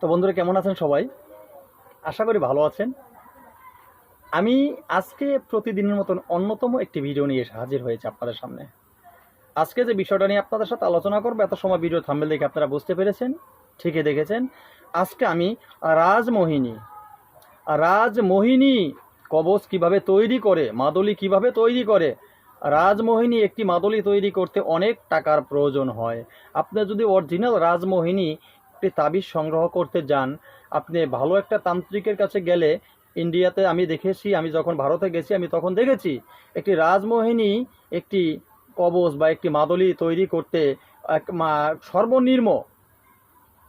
তো বন্ধুরা, কেমন আছেন সবাই? আশা করি ভালো আছেন। আমি আজকে প্রতিদিনের মতন অন্যতম একটি ভিডিও নিয়ে এসে হাজির হয়েছে আপনাদের সামনে। আজকে যে বিষয়টা নিয়ে আপনাদের সাথে আলোচনা করব, এত সময় ভিডিও থাম্বেল দেখে আপনারা বুঝতে পেরেছেন, ঠিকই দেখেছেন। আজকে আমি রাজমোহিনী রাজমোহিনী কবচ কীভাবে তৈরি করে, মাদলি কীভাবে তৈরি করে, রাজমোহিনী একটি মাদলি তৈরি করতে অনেক টাকার প্রয়োজন হয়। আপনি যদি অরিজিনাল রাজমোহিনী একটি তাবিজ সংগ্রহ করতে যান, আপনি ভালো একটা তান্ত্রিকের কাছে গেলে ইন্ডিয়াতে আমি দেখেছি, আমি যখন ভারতে গেছি, আমি তখন দেখেছি একটি রাজমোহিনী একটি কবচ বা একটি মাদলি তৈরি করতে এক মা- সর্বনিম্ন।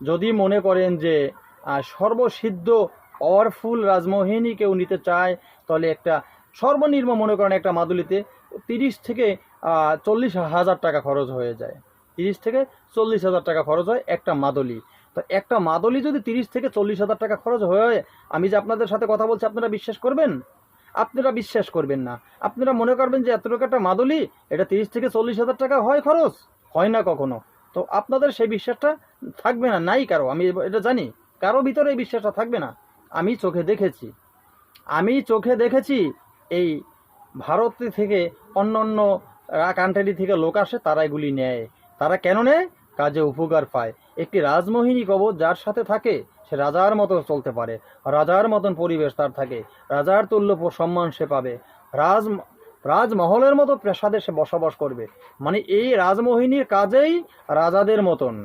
যদি মনে করেন যে সর্বসিদ্ধ পাওয়ারফুল রাজমোহিনী কেউ নিতে চায়, তাহলে একটা সর্বনির্ম মনে করেন একটা মাদুলিতে তিরিশ থেকে চল্লিশ হাজার টাকা খরচ হয়ে যায়। তিরিশ থেকে চল্লিশ হাজার টাকা খরচ হয় একটা মাদলি। তো একটা মাদলি যদি তিরিশ থেকে চল্লিশ হাজার টাকা খরচ হয়ে, আমি যে আপনাদের সাথে কথা বলছি, আপনারা বিশ্বাস করবেন? আপনারা বিশ্বাস করবেন না। আপনারা মনে করবেন যে এত টাকা একটা মাদলি, এটা তিরিশ থেকে চল্লিশ হাজার টাকা হয় খরচ? হয় না কখনো। তো আপনাদের সেই বিশ্বাসটা থাকবে না, নাই কারও। আমি এটা জানি। কারও ভিতরে এই বিশ্বাসটা থাকবে না। আমি চোখে দেখেছি। আমি চোখে দেখেছি এই ভারত থেকে অন্য অন্য কান্ট্রি থেকে লোক আসে, তারা এগুলি নেয়। তারা কেন নেয়? কাজে উপকার পায়। একটি রাজমোহিনী কবচ যার সাথে থাকে, সে রাজার মতো চলতে পারে। রাজার মতন পরিবেশ তার থাকে। রাজার তুল্য সম্মান সে পাবে। রাজ রাজমহলের মতো প্রাসাদে সে বসবাস করবে। মানে এই রাজমোহিনীর কাজেই রাজাদের মতন।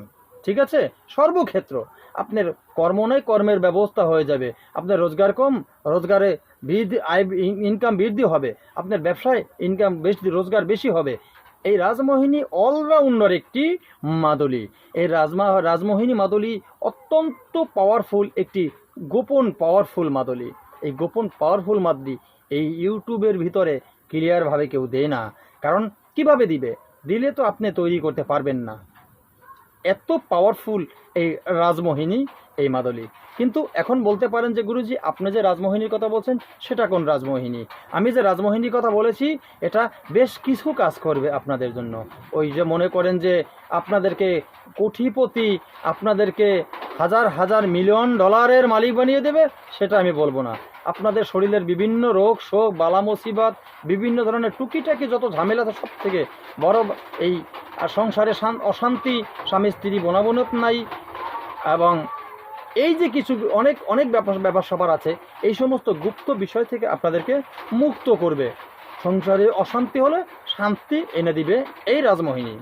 ঠিক আছে? সর্বক্ষেত্র। আপনার কর্ম নয়, কর্মের ব্যবস্থা হয়ে যাবে। আপনার রোজগার কম, রোজগারে বৃদ্ধি আয় ইনকাম বৃদ্ধি হবে। আপনার ব্যবসায় ইনকাম বেশি রোজগার বেশি হবে। এই রাজমোহিনী অলরাউন্ডার একটি মাদলি। এই রাজমা রাজমোহিনী মাদলি অত্যন্ত পাওয়ারফুল একটি গোপন পাওয়ারফুল মাদলি। এই গোপন পাওয়ারফুল মাদলি এই ইউটিউবের ভিতরে ক্লিয়ারভাবে কেউ দেয় না। কারণ কীভাবে দিবে? দিলে তো আপনি তৈরি করতে পারবেন না। এত পাওয়ারফুল এই রাজমোহিনী এই মাদলি। কিন্তু এখন বলতে পারেন যে গুরুজি, আপনি যে রাজমোহিনীর কথা বলছেন, সেটা কোন রাজমোহিনী? আমি যে রাজমোহিনীর কথা বলেছি, এটা বেশ কিছু কাজ করবে আপনাদের জন্য। ওই যে মনে করেন যে আপনাদেরকে কোটিপতি, আপনাদেরকে হাজার হাজার মিলিয়ন ডলারের মালিক বানিয়ে দেবে, সেটা আমি বলব না। আপনাদের শরীরের বিভিন্ন রোগ, শোক, বালা মুসিবাত, বিভিন্ন ধরনের টুকিটাকি যত ঝামেলা সব থেকে বড় এই সংসারে অশান্তি স্বামী স্ত্রী বোনাবনত নাই এবং এই যে কিছু অনেক অনেক ব্যাপার ব্যাপার স্যাপার আছে, এই সমস্ত গুপ্ত বিষয় থেকে আপনাদেরকে মুক্ত করবে। সংসারে অশান্তি হলে শান্তি এনে দিবে এই রাজমোহিনী।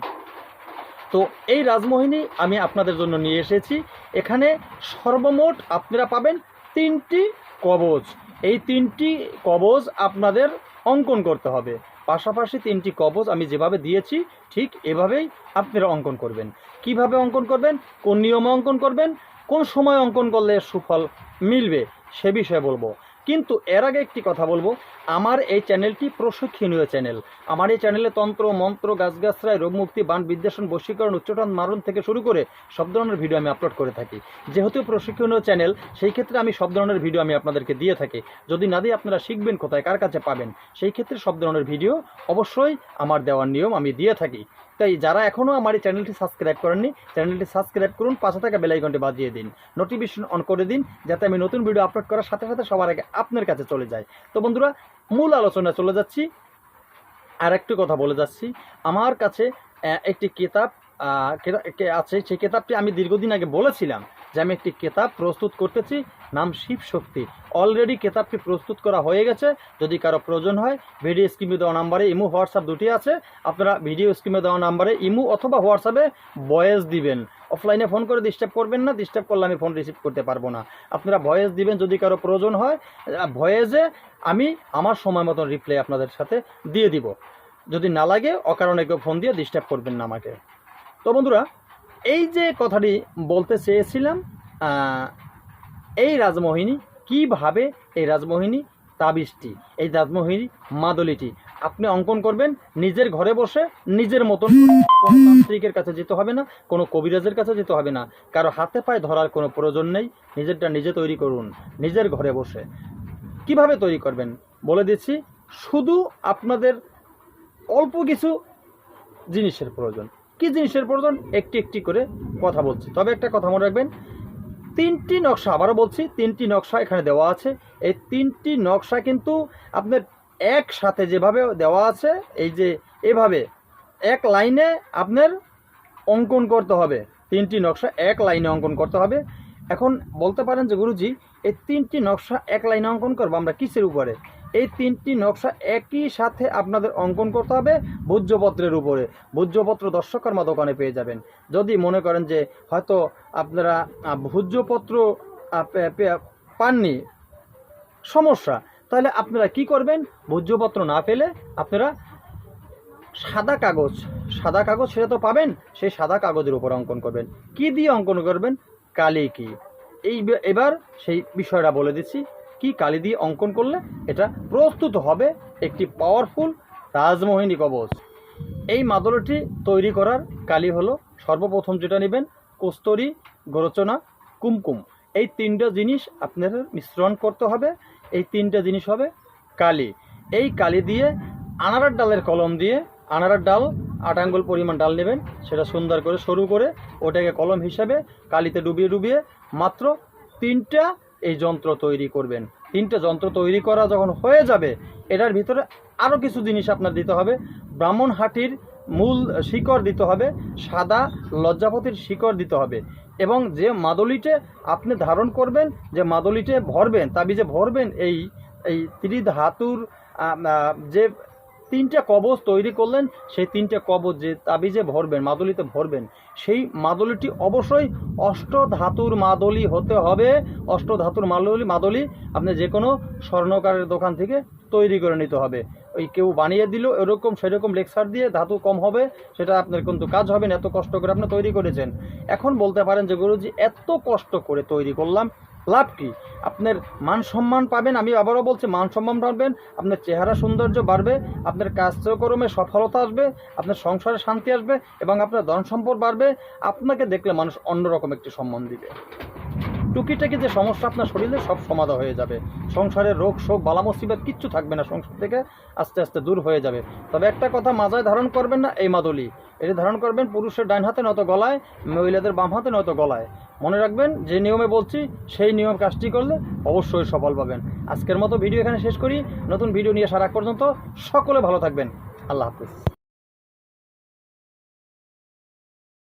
তো এই রাজমোহিনী আমি আপনাদের জন্য নিয়ে এসেছি। এখানে সর্বমোট আপনারা পাবেন তিনটি কবজ। এই তিনটি কবজ আপনাদের অঙ্কন করতে হবে। পাশাপাশি তিনটি কবজ আমি যেভাবে দিয়েছি, ঠিক এভাবেই আপনারা অঙ্কন করবেন। কীভাবে অঙ্কন করবেন? কোন নিয়মে অঙ্কন করবেন? কোন সময় অঙ্কন করলে সুফল মিলবে সে বিষয়ে বলব। কিন্তু এর আগে একটি কথা বলব, আমার এই চ্যানেলটি প্রশিক্ষণীয় চ্যানেল। আমার এই চ্যানেলে তন্ত্র, মন্ত্র গাছগাছরায় রোগমুক্তি, বান বিদ্বেষণ, বশীকরণ উচ্চটন মারণ থেকে শুরু করে সব ধরনের ভিডিও আমি আপলোড করে থাকি। যেহেতু প্রশিক্ষণীয় চ্যানেল, সেই ক্ষেত্রে আমি সব ধরনের ভিডিও আমি আপনাদেরকে দিয়ে থাকি। যদি না দিয়ে আপনারা শিখবেন কোথায়, কার কাছে পাবেন, সেই ক্ষেত্রে সব ধরনের ভিডিও অবশ্যই আমার দেওয়ার নিয়ম আমি দিয়ে থাকি। তাই যারা এখনও আমার এই চ্যানেলটি সাবস্ক্রাইব করেননি, চ্যানেলটি সাবস্ক্রাইব করুন, পাশে থাকা বেলাইকনটি বাজিয়ে দিন। নোটিফিকেশন অন করে দিন, যাতে আমি নতুন ভিডিও আপলোড করার সাথে সাথে সবার আগে আপনার কাছে চলে যায়। তো বন্ধুরা, মূল আলোচনা চলে যাচ্ছি। আর একটু কথা বলে যাচ্ছি। আমার কাছে একটি কেতাব আছে, সেই কেতাবটি আমি দীর্ঘদিন আগে বলেছিলাম যে আমি একটি কেতাব প্রস্তুত করতেছি। নাম শিব শক্তি। অলরেডি কেতাবটি প্রস্তুত করা হয়ে গেছে। যদি কারও প্রয়োজন হয় ভিডিও স্ক্রিমে দেওয়া নাম্বারে ইমো হোয়াটসঅ্যাপ দুটি আছে। আপনারা ভিডিও স্ক্রিমে দেওয়া নাম্বারে ইমো অথবা হোয়াটসঅ্যাপে ভয়েস দিবেন। অফলাইনে ফোন করে ডিস্টার্ব করবেন না ডিস্টার্ব করলে আমি ফোন রিসিভ করতে পারব না। আপনারা ভয়েস দিবেন, যদি কারও প্রয়োজন হয় ভয়েসে আমি আমার সময় মতন রিপ্লাই আপনাদের সাথে দিয়ে দিব। যদি না লাগে, অকারণে কেউ ফোন দিয়ে ডিস্টার্ব করবেন না আমাকে। তো বন্ধুরা, এই যে কথাটি বলতে চেয়েছিলাম এই রাজমোহিনী কীভাবে এই রাজমোহিনী তাবিজটি, এই রাজমোহিনী মাদলিটি আপনি অঙ্কন করবেন, নিজের ঘরে বসে নিজের মতন কোনো তান্ত্রিকের কাছে যেতে হবে না, কোনো কবিরাজের কাছে যেতে হবে না। কারও হাতে পায়ে ধরার কোনো প্রয়োজন নেই, নিজেরটা নিজে তৈরি করুন, নিজের ঘরে বসে। কীভাবে তৈরি করবেন? বলে দিচ্ছি, শুধু আপনাদের অল্প কিছু জিনিসের প্রয়োজন। কি জিনিসের প্রয়োজন? একটি একটি করে কথা বলছি। তবে একটা কথা মনে রাখবেন তিনটি নকশা, আবারও বলছি, তিনটি নকশা এখানে দেওয়া আছে। এই তিনটি নকশা কিন্তু আপনার একসাথে যেভাবে দেওয়া আছে, এই যে এভাবে এক লাইনে আপনার অঙ্কন করতে হবে। তিনটি নকশা এক লাইনে অঙ্কন করতে হবে। এখন বলতে পারেন যে গুরুজি, এই তিনটি নকশা এক লাইনে অঙ্কন করব আমরা কিসের উপরে? এই তিনটি নকশা একই সাথে আপনাদের অঙ্কন করতে হবে ভোজ্যপত্রের উপরে। ভোজ্যপত্র দর্শকর্মা দোকানে পেয়ে যাবেন। যদি মনে করেন যে হয়তো আপনারা ভোজ্যপত্র পাননি, সমস্যা, তাহলে আপনারা কি করবেন? ভোজ্যপত্র না পেলে আপনারা সাদা কাগজ সাদা কাগজ সেটা তো পাবেন, সেই সাদা কাগজের উপর অঙ্কন করবেন। কি দিয়ে অঙ্কন করবেন? কালি কি। এই এবার সেই বিষয়টা বলে দিচ্ছি। কি কালি দিয়ে অঙ্কন করলে এটা প্রস্তুত হবে একটি পাওয়ারফুল রাজমোহিনী কবচ। এই মাদলটি তৈরি করার কালি হলো সর্বপ্রথম যেটা নেবেন কস্তুরি গরচনা কুমকুম। এই তিনটা জিনিস আপনাদের মিশ্রণ করতে হবে। এই তিনটা জিনিস হবে কালি। এই কালি দিয়ে আনারার ডালের কলম দিয়ে আনারার ডাল আট আঙ্গুল পরিমাণ ডাল নেবেন, সেটা সুন্দর করে সরু করে ওটাকে কলম হিসাবে কালিতে ডুবিয়ে ডুবিয়ে মাত্র তিনটা এই যন্ত্র তৈরি করবেন। তিনটে যন্ত্র তৈরি করা যখন হয়ে যাবে, এটার ভিতরে আরও কিছু জিনিস আপনার দিতে হবে। ব্রাহ্মণহাটির মূল শিকড় দিতে হবে, সাদা লজ্জাপতির শিকড় দিতে হবে এবং যে মাদলিটে আপনি ধারণ করবেন, যে মাদলিটে ভরবেন, তাবিজে ভরবেন, এই এই ত্রিধাতুর যে তিনটা কবচ তৈরি করলেন, সেই তিনটা কবচ যে তাবিজে ভরবেন, মাদলিতে ভরবেন, সেই মাদলিটি অবশ্যই অষ্টধাতুর মাদলি হতে হবে। অষ্টধাতুর মাদলি মাদলি আপনি যে কোনো স্বর্ণকারের দোকান থেকে তৈরি করে নিতে হবে। ওই কেউ বানিয়ে দিল, এরকম সেরকম লেকচার দিয়ে ধাতু কম হবে, সেটা আপনার কিন্তু কাজ হবে না, এত কষ্ট করে আপনি তৈরি করেছেন। এখন বলতে পারেন যে গুরুজি, এত কষ্ট করে তৈরি করলাম লাভ কি? আপনার মান সম্মান পাবেন, আমি আবারও বলছি, মান সম্মান পাবেন আপনার চেহারা সৌন্দর্য বাড়বে, আপনার কাজকর্মে সফলতা আসবে, আপনার সংসারে শান্তি আসবে এবং আপনার ধন সম্পদ বাড়বে। আপনাকে দেখলে মানুষ অন্যরকম একটি সম্মান দিবে। টুকিটাকি যে সমস্যা আপনার শরীরে, সব সমাধা হয়ে যাবে। সংসারের রোগ, শোক বালা মুসিবত কিচ্ছু থাকবে না, সংসার থেকে আস্তে আস্তে দূর হয়ে যাবে। তবে একটা কথা মাজায় ধারণ করবেন না, এই মাদুলি। এটি ধারণ করবেন পুরুষের ডান হাতে নয়তো গলায়, মহিলাদের বাম হাতে নয়তো গলায়। মনে রাখবেন, যে নিয়মে বলছি, সেই নিয়ম কাজটি করলে অবশ্যই সফল পাবেন। আজকের মতো ভিডিও এখানে শেষ করি। নতুন ভিডিও নিয়ে সারা পর্যন্ত সকলে ভালো থাকবেন। আল্লাহ হাফিজ।